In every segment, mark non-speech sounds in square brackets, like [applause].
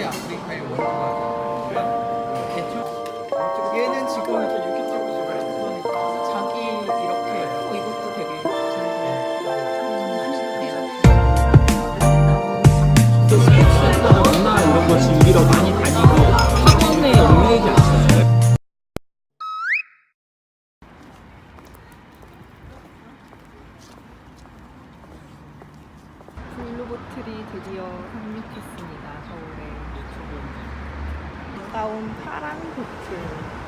가지 아프리카의 되고요. 개초 얘는 지금 자기 이렇게 어, 이것도 되게 또 스포츠센터나 이런 거 즐기러 많이 블루보틀이 드디어 상륙했습니다. 서울에. 아름다운 파란 보틀.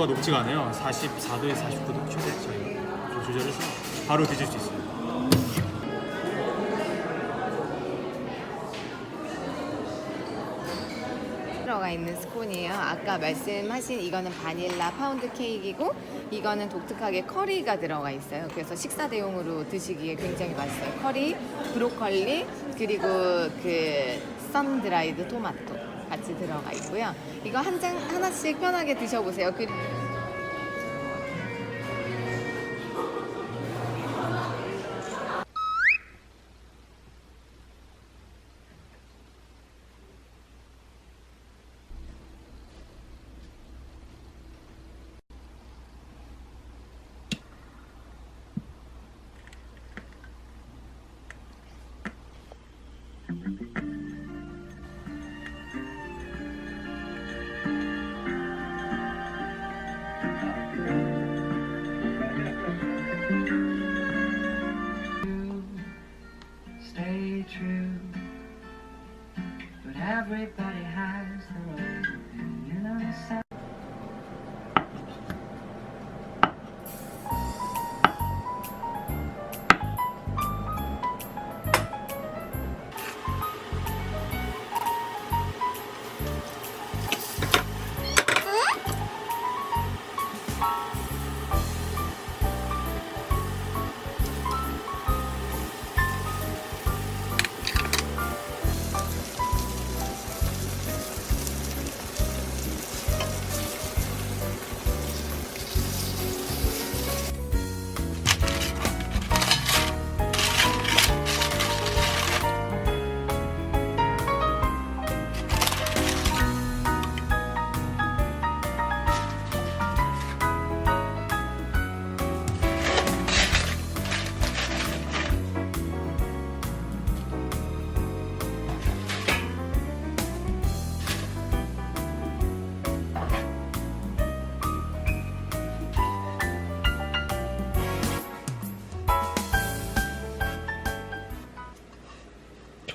온도가 높지가 않아요. 44도에 49도 최대 저희가 좀 조절해서 바로 드실 수 있어요. 들어가 있는 스콘이에요. 아까 말씀하신 이거는 바닐라 파운드 케이크이고 이거는 독특하게 커리가 들어가 있어요. 그래서 식사 대용으로 드시기에 굉장히 맛있어요. 커리, 브로콜리 그리고 그 썬드라이드 토마토 같이 들어가 있고요. 이거 한 장 하나씩 편하게 드셔보세요. 그 stay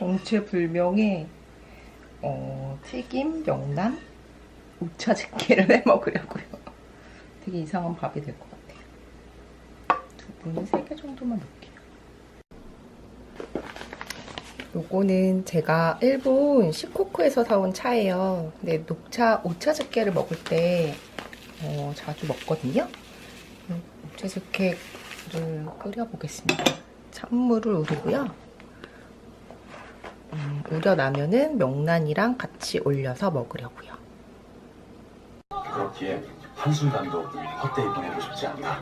정체불명의 어, 튀김, 명란, 우차즈케를 [laughs] 해 먹으려고요. 되게 이상한 밥이 될 것 같아요. 두부는 3개 정도만 넣을게요. 요거는 제가 일본 시코쿠에서 사온 차예요. 근데 녹차, 오차즈케를 먹을 때 어, 자주 먹거든요. 음, 오차즈케를 끓여보겠습니다. 찬물을 우리고요. 음, 우려나면은 명란이랑 같이 올려서 먹으려고요. 그렇기에 한순간도 헛되이 보내고 싶지 않다.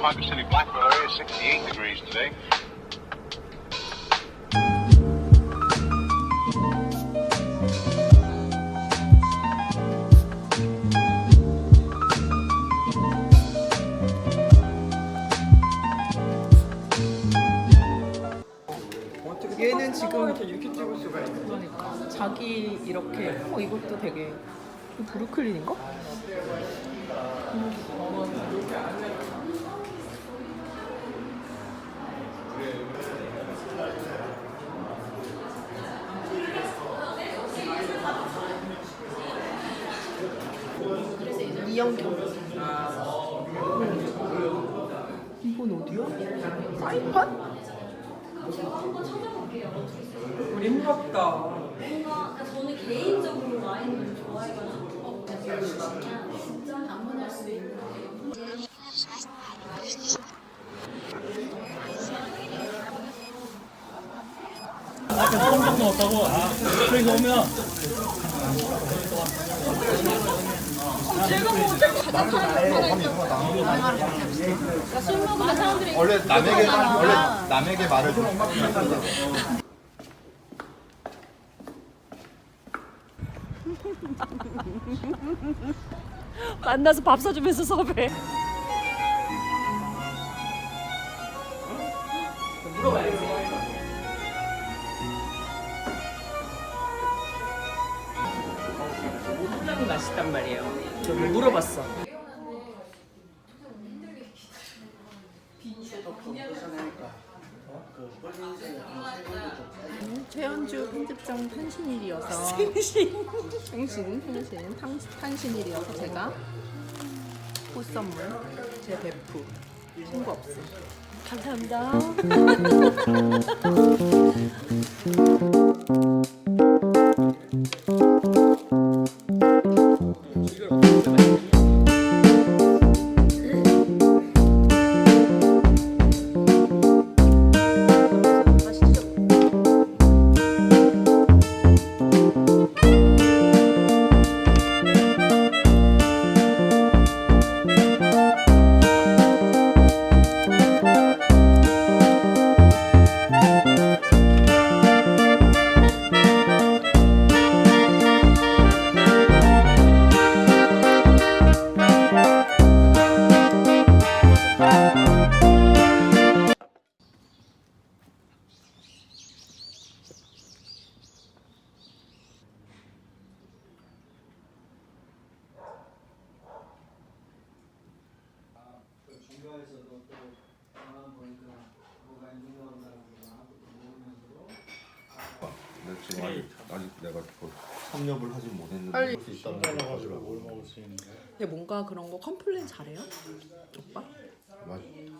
Ponca City Blackville area, 68 degrees today. 얘는 지금 이렇게 찍을 수가 있어. 그러니까 자기 이렇게 어 이것도 되게 브루클린인가? 이영경 이건 어디야? 사이판? 힘겹다. 소금 정도 넣었다고? 아, 그래서 오면 원래 남에게 말, 원래 남에게 말을 좀 만나서 밥 사주면서 섭외. 맛 있단 말이에요. 저 물어봤어. 최현주 편집장 탄신일이어서 생신 생신 생신 탄, 탄신일이어서 제가 꽃선물 제 베프 친구 없음 감사합니다. [laughs] 지금 아직, 아직 내가 그 섭렵을 하지 못했는데 할수 있다는 걸 가지고 근데 뭔가 그런 거 컴플레인 잘해요? 오빠?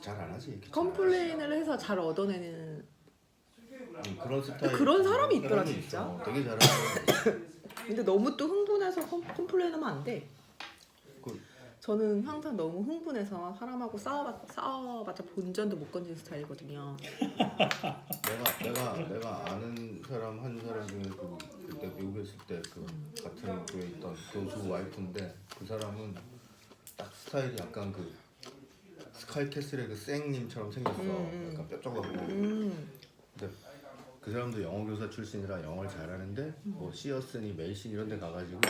잘안 하지 이렇게 컴플레인을 해서 잘 얻어내는 음, 그런 스타일 그런 사람이 있더라, 진짜. 있어. 되게 잘하는 근데 너무 또 흥분해서 컴, 컴플레인 하면 안 돼. 그- 저는 항상 너무 흥분해서 사람하고 싸워봤, 싸워봤자 본전도 못 건지는 스타일이거든요. 내가 내가 내가 아는 사람 한 사람 중에 그 그때 미국에 있을 때 그 같은 교회 있던 교수 와이프인데 그 사람은 딱 스타일이 약간 그 스카이캐슬의 그 쌩님처럼 생겼어. 음. 약간 뾰족하고. 음. 근데 그 사람도 영어 교사 출신이라 영어를 잘하는데 뭐 시어스니 메이신 이런 데 가가지고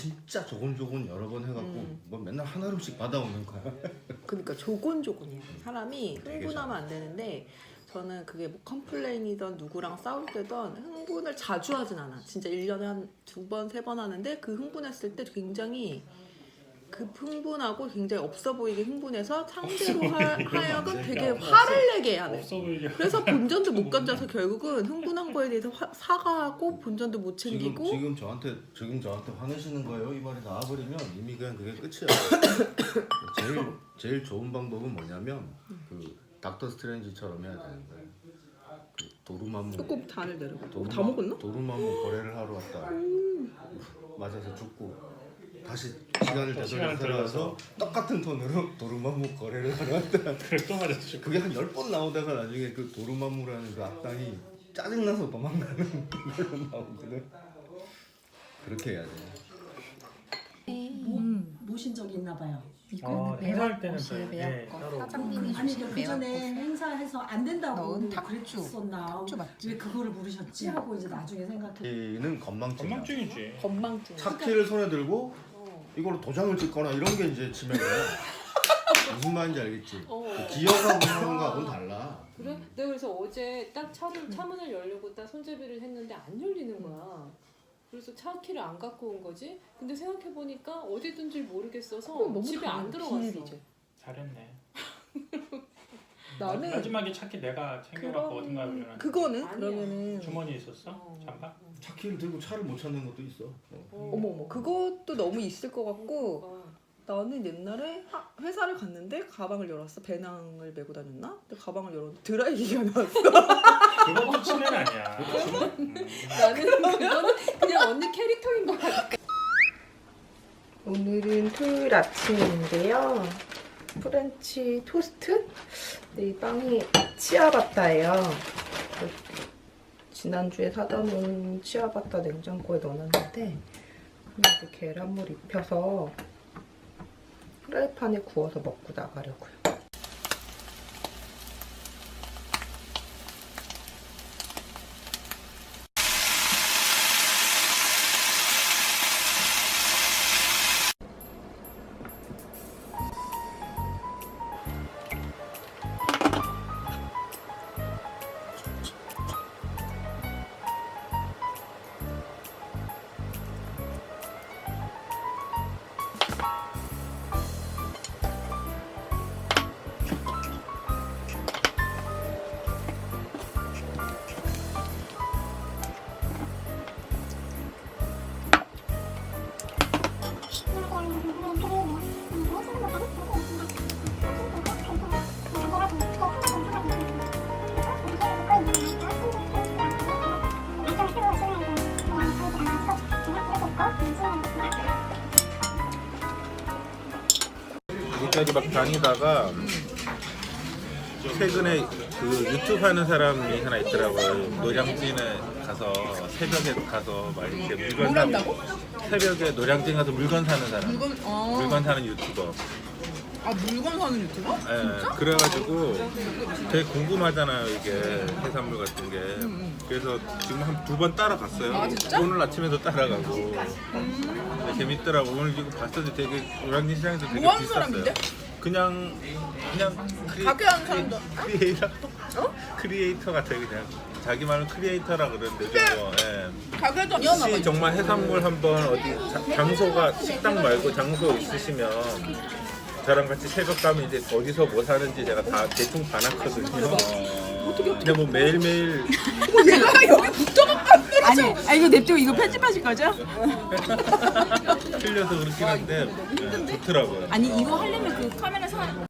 진짜 조곤조곤 여러 번 해갖고 음. 뭐 맨날 한 알음씩 받아오는 거야. [laughs] 그러니까 조곤조곤이야. 사람이 되게 흥분하면 안 되는데 저는 그게 뭐 컴플레인이던 누구랑 싸울 때던 흥분을 자주 하진 않아. 진짜 1년에 한 두 번, 세 번 하는데 그 흥분했을 때 굉장히 그 흥분하고 굉장히 없어 보이게 흥분해서 상대로 하, 하여금 되게 화를 내게 하네. 그래서 본전도 못 건져서 결국은 흥분한 거에 대해서 화- 사과하고 본전도 못 지금 챙기고 지금 저한테 지금 저한테 화내시는 거예요. 이 말이 나와버리면 이미 그냥 그게 끝이야. [coughs] 제일 제일 좋은 방법은 뭐냐면 그 닥터 스트레인지처럼 해야 되는 거예요. 그 도루마무 꼭 단을 내려고. 도루마, 다 먹었나? 도루마무 거래를 하러 왔다. 맞아서 죽고 다시 시간을 되돌려 시간을 살아와서 똑같은 톤으로 [laughs] 도루마무 거래를 하러 왔다. 그래 또 맞았죠. 그게 한 열 번 나오다가 나중에 그 도루마무라는 그 악당이 짜증나서 도망가는 [laughs] 걸로 나오거든. 그렇게 해야 돼. 모신 적이 있나 봐요. 어, 행사할 때는 또, 예, 따로 사장님이 아니 주신 그 전에 행사해서 안 된다고 넣은. 그랬었나 맞지? 왜 그거를 부르셨지 하고 이제 나중에 생각해 이는 건망증이야. 건망증이지. 건망증. 차키를 손에 들고 이걸로 도장을 찍거나 이런 게 이제 치매야. [laughs] 무슨 말인지 알겠지? 그 기억하고 하는 거하고는 달라. 그래? 내가 그래서 어제 딱 차를 차문을 열려고 딱 손잡이를 했는데 안 열리는 거야. 그래서 차 키를 안 갖고 온 거지. 근데 생각해 보니까 어디 둔지 모르겠어서 집에 안 들어갔어. 잘했네. [laughs] 나는 마지막에 차키 내가 챙겨갖고 그럼- 어딘가 그러나 그거는 아니야. 그러면은 주머니에 있었어? 어. 잠바? 차키를 들고 차를 못 찾는 것도 있어. 어. 어머 어머 그것도 너무 있을 것 같고 어. 나는 옛날에 하- 회사를 갔는데 가방을 열었어 배낭을 메고 다녔나? 근데 가방을 열었는데 드라이기가 나왔어. 그것도 치매는 아니야. 음. 나는 그거는 그냥 언니 캐릭터인 것 같아. 오늘은 토요일 아침인데요. 프렌치 토스트? 네, 이 빵이 치아바타예요. 지난주에 사다 놓은 치아바타 냉장고에 넣어놨는데 이렇게 계란물 입혀서 프라이팬에 구워서 먹고 나가려고요. 다니다가 최근에 그 유튜브 하는 사람이 하나 있더라고요. 노량진에 가서 새벽에 가서 막 이렇게 물건 사 한다고? 새벽에 노량진 가서 물건 사는 사람. 물건 어. 물건 사는 유튜버. 아 물건 사는 유튜버? 예, 그래가지고 되게 궁금하잖아요 이게 해산물 같은 게. 그래서 지금 한 두 번 따라갔어요. 아, 진짜? 오늘 아침에도 따라가고. 근데 재밌더라고. 오늘 이거 봤더니 되게 노량진 시장에서 되게 뭐 하는 비쌌어요. 사람인데? 그냥 그냥 크리, 가게 하는 사람도 크리, 크리에이터 크리에이터 같아요 그냥 자기 말은 크리에이터라 그러는데 좀 예. 가게도 혹시 정말 해산물 한번 어디 자- 장소가 식당 말고 장소 있으시면 저랑 같이 새벽 가면 이제 어디서 뭐 사는지 제가 다 대충 봐놨거든요. 근데 뭐 매일매일 [laughs] 얘가 여기 붙어갖고 안. 아니 아 이거 냅두고 이거 편집하실 거죠? [laughs] 틀려서 그렇긴 한데 예, 좋더라고요. 아니 이거 하려면 그 카메라 사